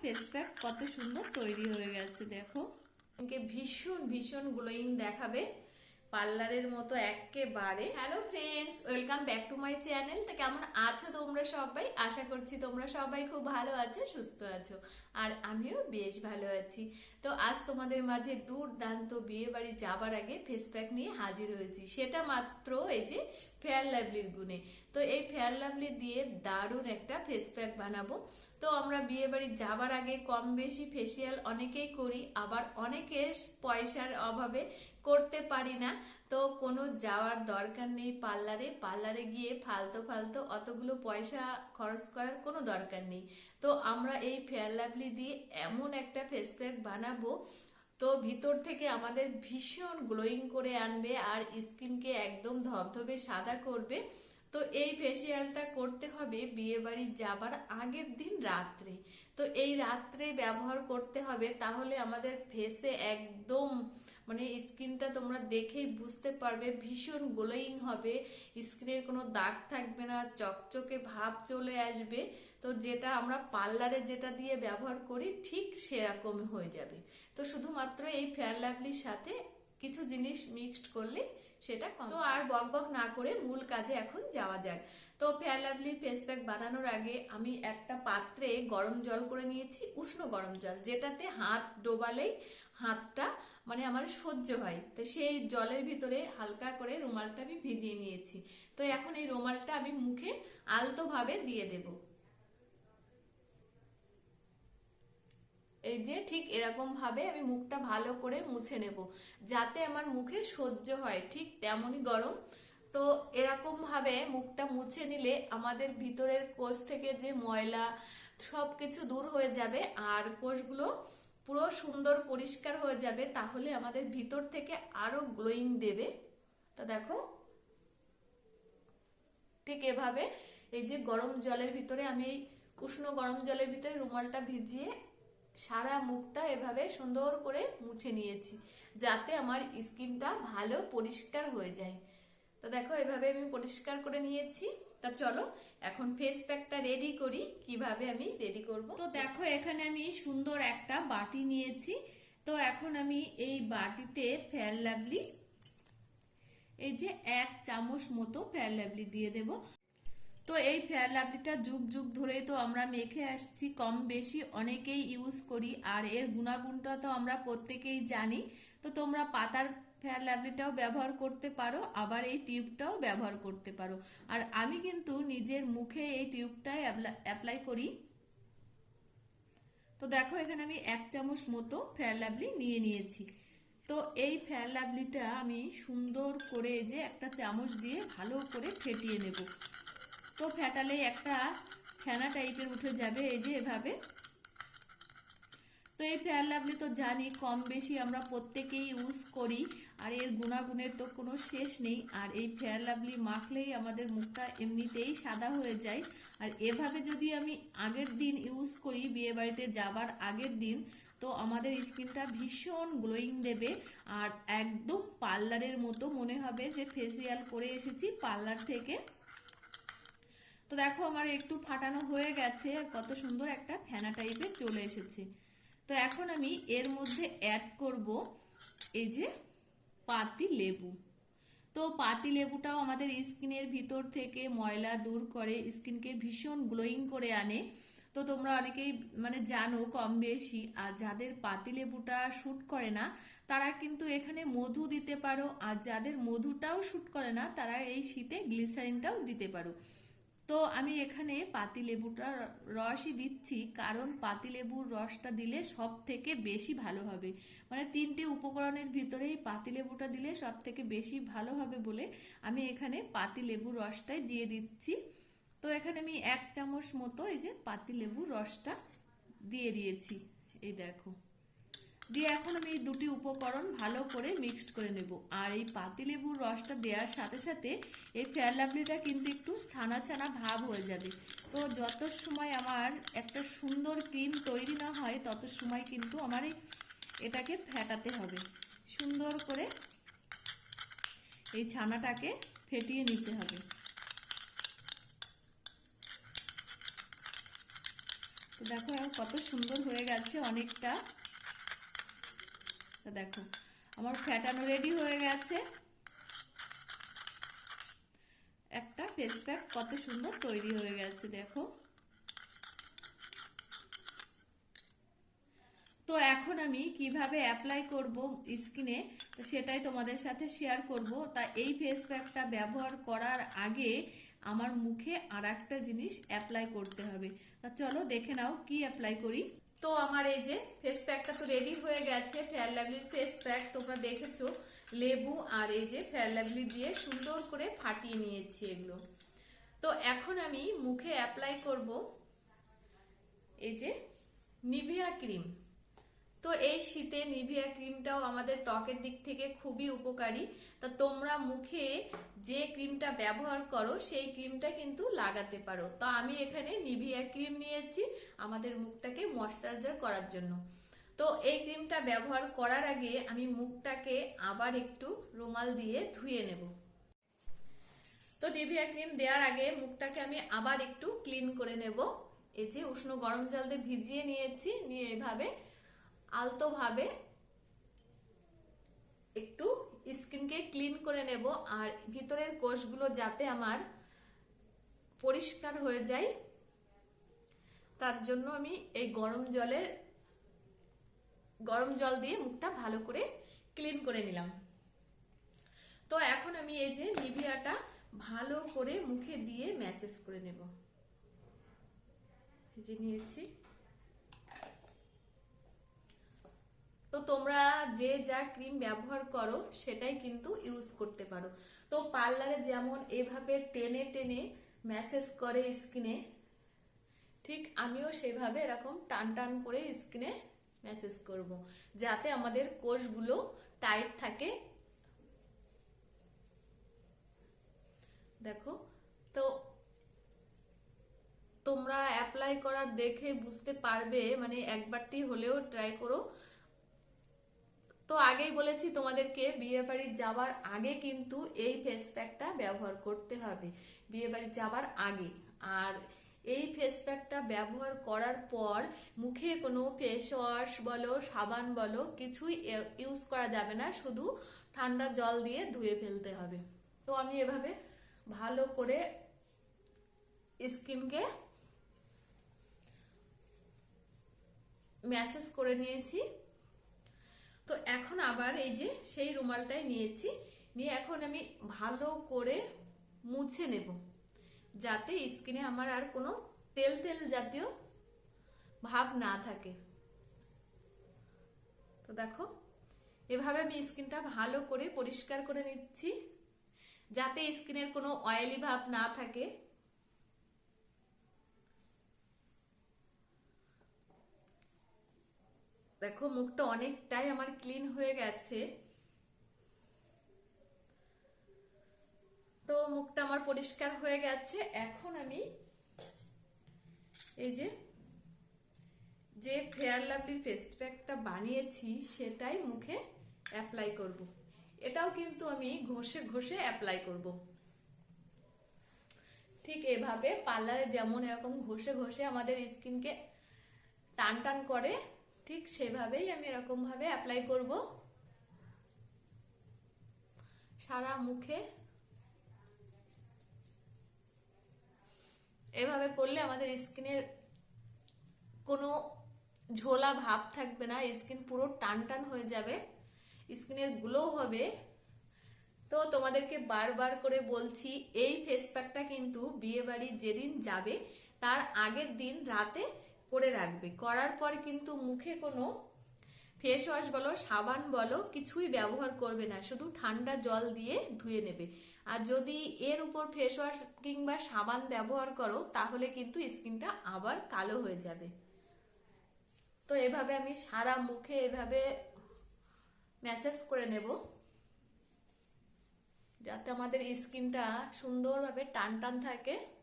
Face pack কত সুন্দর তৈরি হয়ে গেছে দেখো। ভীষণ ভীষণ গ্লোয়িং দেখাবে। পার্লারের মতো একেবারে hello friends welcome back to my channel তো কেমন আছো তোমরা সবাই? আশা করছি তোমরা সবাই খুব ভালো আছো, সুস্থ আছো। আর আমিও বেশ ভালো আছি। তো আজ তোমাদের মাঝে দুর্দান্ত বিয়ে বাড়ি যাবার আগে ফেস প্যাক নিয়ে হাজির হয়েছি। সেটা মাত্র এই যে ফেয়ার লাভলির গুণে। তো এই ফেয়ার লাভলি দিয়ে দারুণ একটা ফেস প্যাক বানাবো। তো আমরা বিয়ে বাড়ি যাবার আগে কম বেশি ফেসিয়াল অনেকেই করি, আবার অনেকে পয়সার অভাবে করতে পারি না। তো কোনো যাওয়ার দরকার নেই পার্লারে। পার্লারে গিয়ে ফালতো ফালতো অতগুলো পয়সা খরচ করার কোনো দরকার নেই। তো আমরা এই ফেয়ার লাভলি দিয়ে এমন একটা ফেস প্যাক বানাবো, তো ভিতর থেকে আমাদের ভীষণ গ্লোয়িং করে আনবে আর স্কিনকে একদম ধবধবে সাদা করবে। তো এই ফেসিয়ালটা করতে হবে বিয়ে বাড়ি যাবার আগের দিন রাত্রে। তো এই রাত্রে ব্যবহার করতে হবে তাহলে আমাদের ফেসে একদম মানে স্কিনটা তোমরা দেখেই বুঝতে পারবে, ভীষণ গ্লোয়িং হবে, স্কিনের কোনো দাগ থাকবে না, চকচকে ভাব চলে আসবে। তো যেটা আমরা পার্লারে যেটা দিয়ে ব্যবহার করি, ঠিক সেরকম হয়ে যাবে। তো শুধুমাত্র এই ফেয়ার লাভলির সাথে কিছু জিনিস মিক্সড করলে সেটা। তো আর বক বক না করে মূল কাজে এখন যাওয়া যাক। তো ফেয়ার লাভলি ফেস প্যাক বানানোর আগে আমি একটা পাত্রে গরম জল করে নিয়েছি, উষ্ণ গরম জল, যেটাতে হাত ডোবালেই হাতটা মানে আমার সহ্য হয়। তো সেই জলের ভিতরে হালকা করে রুমালটা আমি ভিজিয়ে নিয়েছি। তো এখন এই রুমালটা আমি মুখে আলতোভাবে দিয়ে দেবো। এই যে ঠিক এরকম ভাবে আমি মুখটা ভালো করে মুছে নেব। যাতে আমার মুখে সহ্য হয় ঠিক তেমনই গরম। তো এরকম ভাবে মুখটা মুছে নিলে আমাদের ভিতরের কোষ থেকে যে ময়লা সব কিছু দূর হয়ে যাবে আর কোষগুলো পুরো সুন্দর পরিষ্কার হয়ে যাবে, তাহলে আমাদের ভিতর থেকে আরও গ্লোয়িং দেবে। তো দেখো, ঠিক এভাবে এই যে গরম জলের ভিতরে আমি এই উষ্ণ গরম জলের ভিতরে রুমালটা ভিজিয়ে সারা মুখটা এভাবে সুন্দর করে মুছে নিয়েছি, যাতে আমার স্কিনটা ভালো পরিষ্কার হয়ে যায়। তো দেখো, এভাবে আমি পরিষ্কার করে নিয়েছি। তা চলো, এখন ফেস প্যাকটা রেডি করি, কীভাবে আমি রেডি করব। তো দেখো, এখানে আমি সুন্দর একটা বাটি নিয়েছি। তো এখন আমি এই বাটিতে ফেয়ার লাভলি, এই যে এক চামচ মতো ফেয়ার লাভলি দিয়ে দেব। তো এই ফেয়ার লাভলিটা যুগ যুগ ধরেই তো আমরা মেখে আসছি, কম বেশি অনেকেই ইউজ করি, আর এর গুণাগুণটা তো আমরা প্রত্যেকেই জানি। তো তোমরা পাতার ফেয়ার লাভলিটাও ব্যবহার করতে পারো, আবার এই টিউবটাও ব্যবহার করতে পারো। আর আমি কিন্তু নিজের মুখে এই টিউবটাই অ্যাপ্লাই করি। তো দেখো, এখানে আমি এক চামচ মতো ফেয়ার লাভলি নিয়ে নিয়েছি। তো এই ফেয়ার লাভলিটা আমি সুন্দর করে যে একটা চামচ দিয়ে ভালো করে ফেটিয়ে নেব। তো ফেটালে একটা ফেনা টাইপের উঠে যাবে এই যে এভাবে। তো এই ফেয়ার লাভলি তো জানি কম বেশি আমরা প্রত্যেকেই ইউজ করি। আর এর গুণাগুণের তো কোনো শেষ নেই। আর এই ফেয়ার লাভলি মাখলেই আমাদের মুখটা এমনিতেই সাদা হয়ে যায়। আর এভাবে যদি আমি আগের দিন ইউজ করি, বিয়ে বাড়িতে যাবার আগের দিন, তো আমাদের স্কিনটা ভীষণ গ্লোয়িং দেবে। আর একদম পার্লারের মতো মনে হবে যে ফেসিয়াল করে এসেছি পার্লার থেকে। তো দেখো আমার একটু ফাটানো হয়ে গেছে, কত সুন্দর একটা ফেনা টাইপের চলে এসেছে। তো এখন আমি এর মধ্যে অ্যাড করব। এই যে পাতি লেবু। তো পাতি লেবুটাও আমাদের স্কিনের ভিতর থেকে ময়লা দূর করে, স্কিনকে ভীষণ গ্লোয়িং করে আনে। তো তোমরা অনেকেই মানে জানো কম বেশি, আর যাদের পাতি লেবুটা শ্যুট করে না, তারা কিন্তু এখানে মধু দিতে পারো, আর যাদের মধুটাও শ্যুট করে না, তারা এই শীতে গ্লিসারিনটাও দিতে পারো। তো আমি এখানে পাতি লেবুটা রসই দিচ্ছি, কারণ পাতি লেবুর রসটা দিলে সব থেকে বেশি ভালো হবে। মানে তিনটে উপকরণের ভিতরেই পাতি লেবুটা দিলে সব থেকে বেশি ভালো হবে বলে আমি এখানে পাতি লেবুর রসটাই দিয়ে দিচ্ছি। তো এখানে আমি এক চামচ মতো এই যে পাতি লেবুর রসটা দিয়ে দিয়েছি। এই দেখো। দিয়ে এখন আমি এই দুটি উপকরণ ভালো করে মিক্সড করে নেব। আর এই পাতিলেবুর রসটা দেওয়ার সাথে সাথে এই ফেয়ার লাভলিটা কিন্তু একটু ছানা ছানা ভাব হয়ে যাবে। তো যত সময় আমার একটা সুন্দর ক্রিম তৈরি না হয়, তত সময় কিন্তু আমার এটাকে ফেটাতে হবে। সুন্দর করে এই ছানাটাকে ফেটিয়ে নিতে হবে। তো দেখো কত সুন্দর হয়ে গেছে অনেকটা। তো দেখো, আমার ফ্যাটানো রেডি হয়ে গেছে। একটা ফেস প্যাক কত সুন্দর তৈরি হয়ে গেছে, দেখো। তো এখন আমি কীভাবে অ্যাপ্লাই করব স্কিনে, তো সেটাই তোমাদের সাথে শেয়ার করব। তা এই ফেস প্যাকটা ব্যবহার করার আগে আমার মুখে আর জিনিস অ্যাপ্লাই করতে হবে। তা চলো দেখে নাও কি অ্যাপ্লাই করি। তো আমার এই যে ফেস প্যাকটা তো রেডি হয়ে গেছে ফেয়ার লাভলির ফেস প্যাক তোমরা দেখেছ, লেবু আর এই যে ফেয়ার লাভলি দিয়ে সুন্দর করে ফাটিয়ে নিয়েছি এগুলো। তো এখন আমি মুখে অ্যাপ্লাই করব এই যে নিভিয়া ক্রিম তো এই শীতে নিভিয়া ক্রিমটাও আমাদের ত্বকের দিক থেকে খুবই উপকারী। তা তোমরা মুখে যে ক্রিমটা ব্যবহার করো, সেই ক্রিমটা কিন্তু লাগাতে পারো। তো আমি এখানে নিভিয়া ক্রিম নিয়েছি আমাদের মুখটাকে ময়শ্চারাইজার করার জন্য। তো এই ক্রিমটা ব্যবহার করার আগে আমি মুখটাকে আবার একটু রুমাল দিয়ে ধুয়ে নেব। তো নিভিয়া ক্রিম দেওয়ার আগে মুখটাকে আমি আবার একটু ক্লিন করে নেব। এই যে উষ্ণ গরম জল দিয়ে ভিজিয়ে নিয়েছি, নিয়ে এভাবে আলতোভাবে একটু স্কিনকে ক্লিন করে নেব আর ভিতরের কোষগুলো যাতে আমার পরিষ্কার হয়ে যায়, তার জন্য আমি এই গরম জলের, গরম জল দিয়ে মুখটা ভালো করে ক্লিন করে নিলাম। তো এখন আমি এই যে নিভিয়াটা ভালো করে মুখে দিয়ে ম্যাসেজ করে নেব। যে নিয়েছি। তো তোমরা যে যা ক্রিম ব্যবহার করো, সেটাই কিন্তু ইউজ করতে পারো। তো পার্লারে যেমন এভাবে টেনে টেনে ম্যাসেজ করে স্কিনে ঠিক আমিও সেভাবে এরকম টান টান করে স্কিনে ম্যাসেজ করব। যাতে আমাদের কোষগুলো টাইট থাকে। দেখো, তো তোমরা অ্যাপ্লাই করার দেখে বুঝতে পারবে মানে একবারটি হলেও ট্রাই করো। তো আগেই বলেছি, তোমাদেরকে বিয়ে বাড়ি যাওয়ার আগে কিন্তু এই ফেস প্যাকটা ব্যবহার করতে হবে। বিয়ে বাড়ি যাওয়ার আগে। আর এই ফেস প্যাকটা ব্যবহার করার পর মুখে কোনো ফেস ওয়াশ বলো, সাবান বলো, কিছুই ইউজ করা যাবে না। শুধু ঠান্ডা জল দিয়ে ধুয়ে ফেলতে হবে। তো আমি এভাবে ভালো করে স্কিনকে ম্যাসেজ করে নিয়েছি। তো এখন আবার এই যে সেই রুমালটাই নিয়েছি। নিয়ে এখন আমি ভালো করে মুছে নেব। যাতে স্কিনে আমার আর কোনো তেল তেল জাতীয় ভাব না থাকে। তো দেখো, এভাবে আমি স্কিনটা ভালো করে পরিষ্কার করে নিচ্ছি। যাতে স্কিনের কোনো অয়েলি ভাব না থাকে। দেখো, মুখটা অনেকটাই আমার ক্লিন হয়ে গেছে তো মুখটা আমার পরিষ্কার হয়ে গেছে এখন আমি এই যে যে ফেয়ার লাভলি ফেস প্যাকটা বানিয়েছি, সেটাই মুখে অ্যাপ্লাই করব। এটাও কিন্তু আমি ঘষে ঘষে অ্যাপ্লাই করব। ঠিক এভাবে পার্লারে যেমন এরকম ঘষে ঘষে আমাদের স্কিনকে টান টান করে ঠিক সেভাবেই আমি এরকম ভাবে অ্যাপ্লাই করব। সারা মুখে। এভাবে করলে আমাদের স্কিনের কোনো ঝোলা ভাব থাকবে না, স্কিন পুরো টান টান হয়ে যাবে, স্কিনের গ্লো হবে। তো তোমাদেরকে বারবার করে বলছি, এই ফেস প্যাকটা কিন্তু বিয়ে বাড়ি যেদিন যাবে, তার আগের দিন রাতে করে রাখবে। করার পর কিন্তু মুখে কোনো ফেস ওয়াশ বলো, সাবান বলো, কিছুই ব্যবহার করবে না। শুধু ঠান্ডা জল দিয়ে ধুয়ে নেবে। আর যদি এর উপর ফেস ওয়াশ কিংবা সাবান ব্যবহার করো, তাহলে কিন্তু স্কিনটা আবার কালো হয়ে যাবে। তো এভাবে আমি সারা মুখে এভাবে ম্যাসেজ করে নেব। যাতে আমাদের স্কিনটা সুন্দরভাবে টান টান থাকে।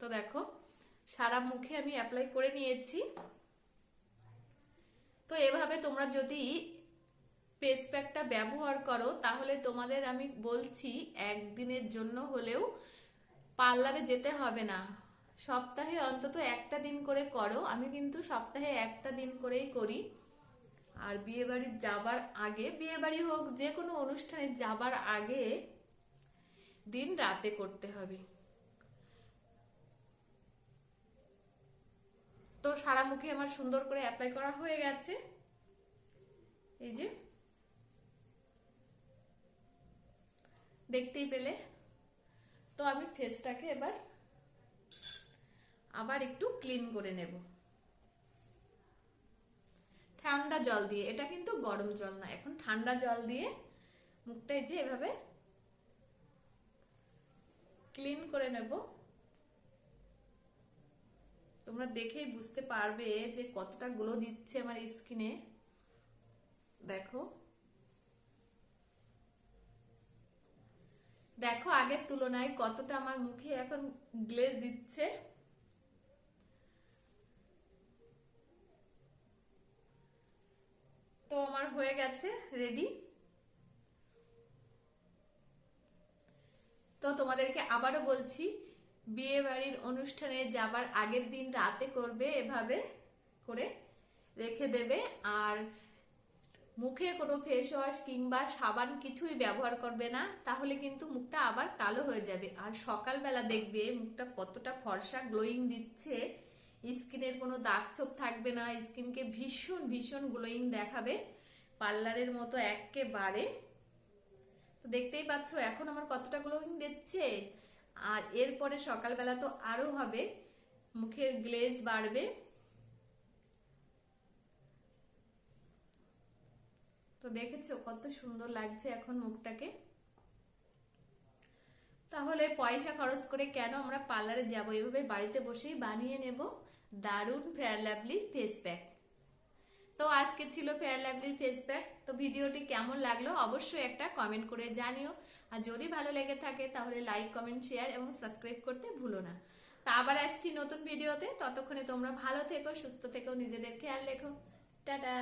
তো দেখো, সারা মুখে আমি অ্যাপ্লাই করে নিয়েছি। তো এভাবে তোমরা যদি ফেস প্যাকটা ব্যবহার করো, তাহলে তোমাদের আমি বলছি, একদিনের জন্য হলেও পার্লারে যেতে হবে না। সপ্তাহে অন্তত একটা দিন করে করো। আমি কিন্তু সপ্তাহে একটা দিন করেই করি। আর বিয়ে বাড়ি যাবার আগে বিয়ে বাড়ি হোক যে কোনো অনুষ্ঠানে যাবার আগে দিন রাতে করতে হবে। তো সারা মুখে আমার সুন্দর করে অ্যাপ্লাই করা হয়ে গেছে। এই যে। দেখতেই পেলে। তো আমি ফেসটাকে এবার আবার একটু ক্লিন করে নেব। ঠান্ডা জল দিয়ে, এটা কিন্তু গরম জল না, এখন ঠান্ডা জল দিয়ে মুখটা এই যে এভাবে ক্লিন করে নেব। তোমরা দেখেই বুঝতে পারবে যে কতটা গ্লো দিচ্ছে আমার স্কিনে দেখো। দেখো আগের তুলনায় কতটা আমার মুখে এখন গ্লেজ দিচ্ছে। তো আমার হয়ে গেছে রেডি তো তোমাদেরকে আবারও বলছি বিয়ে বাড়ির অনুষ্ঠানে যাবার আগের দিন রাতে করবে, এভাবে করে রেখে দেবে। আর মুখে কোনো ফেস ওয়াশ কিংবা সাবান কিছুই ব্যবহার করবে না, তাহলে কিন্তু মুখটা আবার কালো হয়ে যাবে। আর সকালবেলা দেখবে মুখটা কতটা ফর্সা গ্লোয়িং দিচ্ছে। স্কিনের কোনো দাগ ছোপ থাকবে না, স্কিনকে ভীষণ ভীষণ গ্লোয়িং দেখাবে। পার্লারের মতো একেবারে। তো দেখতেই পাচ্ছ, এখন আমার কতটা গ্লোয়িং দিচ্ছে? আর এরপরে সকালবেলা তো আরও হবে, মুখের গ্লেজ বাড়বে। তো দেখেছ কত সুন্দর লাগছে এখন মুখটাকে। তাহলে পয়সা খরচ করে কেন আমরা পার্লারে যাব? এভাবে বাড়িতে বসেই বানিয়ে নেব দারুণ ফেয়ার লাভলি ফেস প্যাক তো আজকে ছিল ফেয়ার লাভলির ফেস প্যাক তো ভিডিওটি কেমন লাগল অবশ্যই একটা কমেন্ট করে জানিও। আর যদি ভালো লেগে থাকে তাহলে লাইক কমেন্ট শেয়ার এবং সাবস্ক্রাইব করতে ভুলো না। তা আবার আসছি নতুন ভিডিওতে ততক্ষণে তোমরা ভালো থেকো, সুস্থ থেকো নিজেদের খেয়াল রেখো। টাটা!